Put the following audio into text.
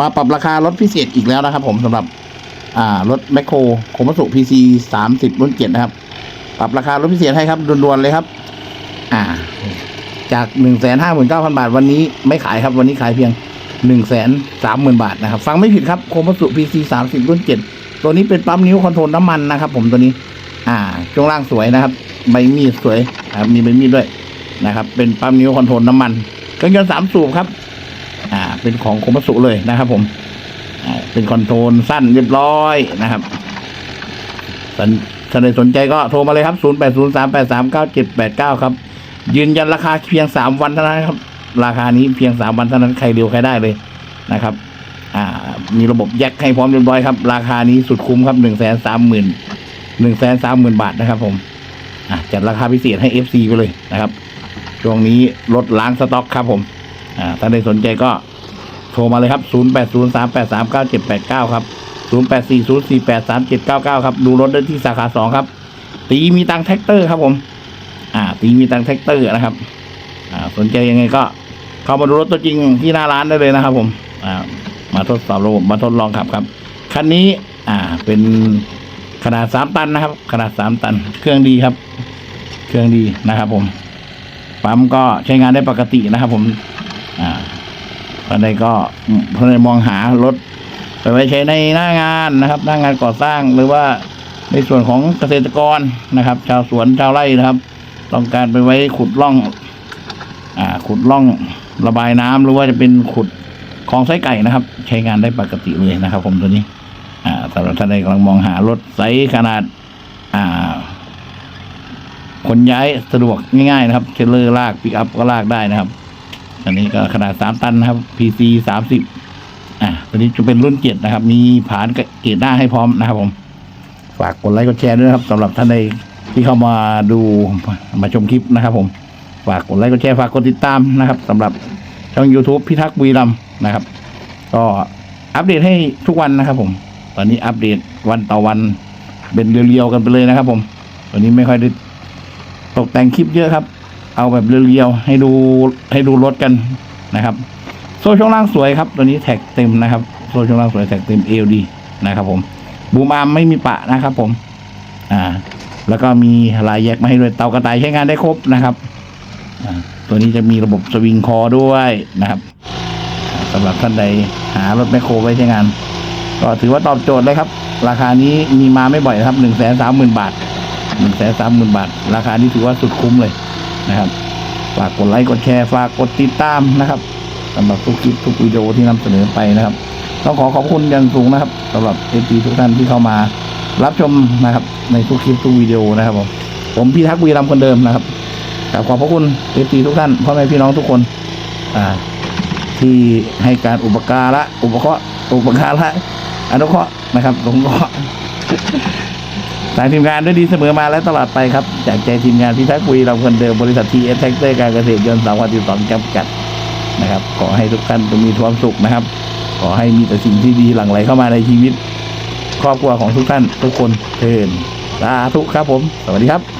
มาปรับราคารถพิเศษอีกแล้วนะครับ ผมสำหรับ อ่ารถแมคโครโคมัสุพีซีสามสิบรุ่นเจ็ดนะครับ ปรับราคารถพิเศษให้ครับด่วนๆเลยครับ อ่า จากหนึ่งแสนห้าหมื่นเก้าพันบาท วันนี้ไม่ขายครับ วันนี้ขายเพียงหนึ่งแสนสามหมื่นบาทนะครับ ฟังไม่ผิดครับโคมัสุพีซีสามสิบรุ่นเจ็ดตัวนี้เป็นปั๊มนิ้วคอนโทรลน้ำมันนะครับ ผมตัวนี้ อ่าช่วงล่างสวยนะครับ ใบมีดสวยครับมีใบมีดด้วยนะครับ เป็นปั๊มนิ้วคอนโทรลน้ำมันเครื่องยนต์สามสูบครับ อ่า เป็นของคมัสุเลยนะครับ ผมอ่าเป็นคอนโทรลสั้นเรียบร้อยนะครับสนถ้าใครสนใจก็โทรมาเลยครับ 0 8 0 3 8 3 9 7 8 9 ครับ ยืนยันราคาเพียง 3 วันเท่านั้นครับ ราคานี้เพียง 3 วันเท่านั้นใครเร็วใครได้เลยนะครับ อ่า มีระบบแยกให้พร้อมเรียบร้อยครับ ราคานี้สุดคุ้มครับ 1 3 0 0 0 0 1 3 0 0 0 0 บาทนะครับ ผมอ่าจัดราคาพิเศษให้ FC ไปเลยนะครับ ช่วงนี้ลดล้างสต็อกครับผม อ่าถ้าใครสนใจก็โทรมาเลยครับ 0 8 0 3 8 3 9 7 8 9 ครับ 0 8 4 0 4 8 3 7 9 9 ครับ ดูรถได้ที่สาขา 2 ครับ ตีมีตังแท็กเตอร์ครับผม อ่า ตีมีตังแท็กเตอร์นะครับ อ่า สนใจยังไงก็ เข้ามาดูรถตัวจริงที่หน้าร้านได้เลยนะครับ ผม อ่า มาทดสอบระบบมาทดลองขับครับ คันนี้ อ่า เป็นขนาด3ตันนะครับ ขนาด3ตัน เครื่องดีครับ เครื่องดีนะครับ ผม ปั๊มก็ใช้งานได้ปกตินะครับ ผม อ่าท่านใดก็ท่านมองหารถไปไว้ใช้ในหน้างานนะครับ หน้างานก่อสร้างหรือว่าในส่วนของเกษตรกรนะครับ ชาวสวนชาวไร่นะครับ ต้องการไปไว้ขุดร่อง อ่า ขุดร่องระบายน้ำหรือว่าจะเป็นขุดคลองไส้ไก่นะครับ ใช้งานได้ปกติเลยนะครับ ผมตัวนี้ อ่าสำหรับท่านใดกำลังมองหารถไซส์ขนาด อ่าขนย้ายสะดวกง่ายๆนะครับเทเลอร์ลากปิกอัพก็ลากได้นะครับ อันนี้ก็ขนาดสามตันนะครับ PC สามสิบอะตัวนี้จะเป็นรุ่นเจ็ดนะครับ มีผานเกียรดหน้าให้พร้อมนะครับ ผม ฝากกดไลค์กดแชร์ด้วยนะครับสำหรับท่านใดที่เข้ามาดูมาชมคลิปนะครับ ผม ฝากกดไลค์กดแชร์ฝากกดติดตามนะครับสำหรับช่อง YouTube พิทักษ์บุรีรัมนะครับ ก็อัปเดตให้ทุกวันนะครับ ผม ตอนนี้อัปเดตวันต่อวันเป็นเรียวๆกันไปเลยนะครับ ผมวันนี้ไม่ค่อยได้ตกแต่งคลิปเยอะครับ เอาแบบเรียวๆให้ดูให้ดูรถกันนะครับ โซ่ช่วงล่างสวยครับ ตัวนี้แท็กเต็มนะครับ โซ่ช่วงล่างสวยแท็กเต็มเอลดีนะครับ ผมบูมอาร์มไม่มีปะนะครับ ผม อ่า แล้วก็มีลายแยกมาให้ด้วยเตากระต่ายใช้งานได้ครบนะครับอ่าตัวนี้จะมีระบบสวิงคอด้วยนะครับอ่าสำหรับท่านใดหารถแมคโครไว้ใช้งาน ก็ถือว่าตอบโจทย์เลยครับ ราคานี้มีมาไม่บ่อยครับหนึ่งแสนสามหมื่นบาทหนึ่งแสนสามหมื่นบาท ราคานี้ถือว่าสุดคุ้มเลย นะครับ ฝากกดไลค์กดแชร์ฝากกดติดตามนะครับสำหรับทุกคลิปทุกวิดีโอที่นำเสนอไปนะครับต้องขอขอบคุณอย่างสูงนะครับสำหรับเอฟีทุกท่านที่เข้ามา รับชมนะครับ ในทุกคลิปทุกวิดีโอนะครับผมผมพี่ทักษ์วีรัมย์คนเดิมนะครับกราบขอบพระคุณเอฟีทุกท่านพ่อแม่พี่น้องทุกคนอ่าที่ให้การอุปการะอุปเคราะห์อุปการะอนุเคราะห์นะครับสงเคราะห์ สางทีมงานด้วยดีเสมอมาและตลอดไปครับ จากใจทีมงานพิทักษ์ปุยเราคนเดิมบริษัททีเอสแท็กเตอร์การเกษตรยนต์สามวันที่สองจำกัดนะครับขอให้ทุกท่านจงมีความสุขนะครับ ขอให้มีแต่สิ่งที่ดีหลั่งไหลเข้ามาในชีวิต ครอบครัวของทุกท่านทุกคนเทินสาธุครับผม สวัสดีครับ